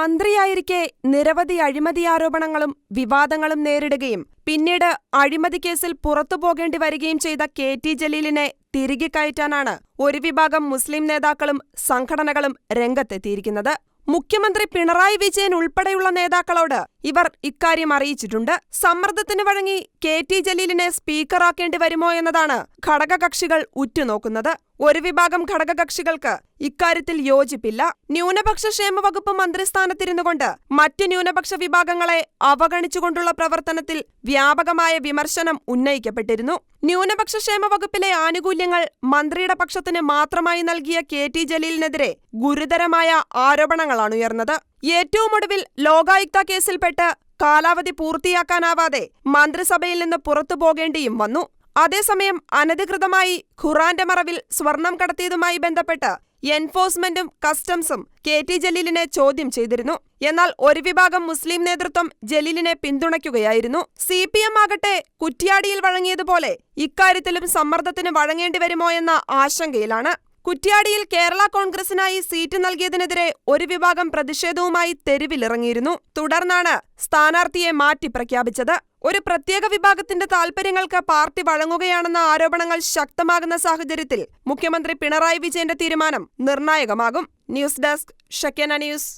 മന്ത്രിയായിരിക്കെ നിരവധി അഴിമതി ആരോപണങ്ങളും വിവാദങ്ങളും നേരിടുകയും പിന്നീട് അഴിമതി കേസിൽ പുറത്തു പോകേണ്ടി വരികയും ചെയ്ത കെ ടി ജലീലിനെ തിരികെ കയറ്റാനാണ് ഒരു വിഭാഗം മുസ്ലിം നേതാക്കളും സംഘടനകളും രംഗത്തെത്തിയിരിക്കുന്നത്. മുഖ്യമന്ത്രി പിണറായി വിജയൻ ഉൾപ്പെടെയുള്ള നേതാക്കളോട് ഇവർ ഇക്കാര്യം അറിയിച്ചിട്ടുണ്ട്. സമ്മർദ്ദത്തിന് വഴങ്ങി കെ ടി ജലീലിനെ സ്പീക്കറാക്കേണ്ടി വരുമോ എന്നതാണ് ഘടകകക്ഷികൾ ഉറ്റുനോക്കുന്നത്. ഒരു വിഭാഗം ഘടകകക്ഷികൾക്ക് ഇക്കാര്യത്തിൽ യോജിപ്പില്ല. ന്യൂനപക്ഷ ക്ഷേമ വകുപ്പ് മന്ത്രിസ്ഥാനത്തിരുന്നുകൊണ്ട് മറ്റ് ന്യൂനപക്ഷ വിഭാഗങ്ങളെ അവഗണിച്ചുകൊണ്ടുള്ള പ്രവർത്തനത്തിൽ വ്യാപകമായ വിമർശനം ഉന്നയിക്കപ്പെട്ടിരുന്നു. ന്യൂനപക്ഷ ക്ഷേമ വകുപ്പിലെ ആനുകൂല്യങ്ങൾ മന്ത്രിയുടെ പക്ഷത്തിന് മാത്രമായി നൽകിയ കെ ടി ജലീലിനെതിരെ ഗുരുതരമായ ആരോപണങ്ങളാണ് ഉയർന്നത്. ഏറ്റവും ഒടുവിൽ ലോകായുക്ത കേസിൽപ്പെട്ട് കാലാവധി പൂർത്തിയാക്കാനാവാതെ മന്ത്രിസഭയിൽ നിന്ന് പുറത്തു പോകേണ്ടിയും വന്നു. അതേസമയം അനധികൃതമായി ഖുറാന്റെ മറവിൽ സ്വർണം കടത്തിയതുമായി ബന്ധപ്പെട്ട് എൻഫോഴ്സ്മെന്റും കസ്റ്റംസും കെ ടി ജലീലിനെ ചോദ്യം ചെയ്തിരുന്നു. എന്നാൽ ഒരു വിഭാഗം മുസ്ലിം നേതൃത്വം ജലീലിനെ പിന്തുണയ്ക്കുകയായിരുന്നു. സി പി എം ആകട്ടെ കുറ്റ്യാടിയിൽ വഴങ്ങിയതുപോലെ ഇക്കാര്യത്തിലും സമ്മർദ്ദത്തിന് വഴങ്ങേണ്ടി വരുമോ എന്ന ആശങ്കയിലാണ്. കുറ്റ്യാടിയിൽ കേരള കോൺഗ്രസിനായി സീറ്റ് നൽകിയതിനെതിരെ ഒരു വിഭാഗം പ്രതിഷേധവുമായി തെരുവിലിറങ്ങിയിരുന്നു. തുടർന്നാണ് സ്ഥാനാർത്ഥിയെ മാറ്റി പ്രഖ്യാപിച്ചത്. ഒരു പ്രത്യേക വിഭാഗത്തിന്റെ താൽപര്യങ്ങൾക്ക് പാർട്ടി വഴങ്ങുകയാണെന്ന ആരോപണങ്ങൾ ശക്തമാകുന്ന സാഹചര്യത്തിൽ മുഖ്യമന്ത്രി പിണറായി വിജയന്റെ തീരുമാനം നിർണായകമാകും. ന്യൂസ് ഡെസ്ക് ഷക്കേന ന്യൂസ്.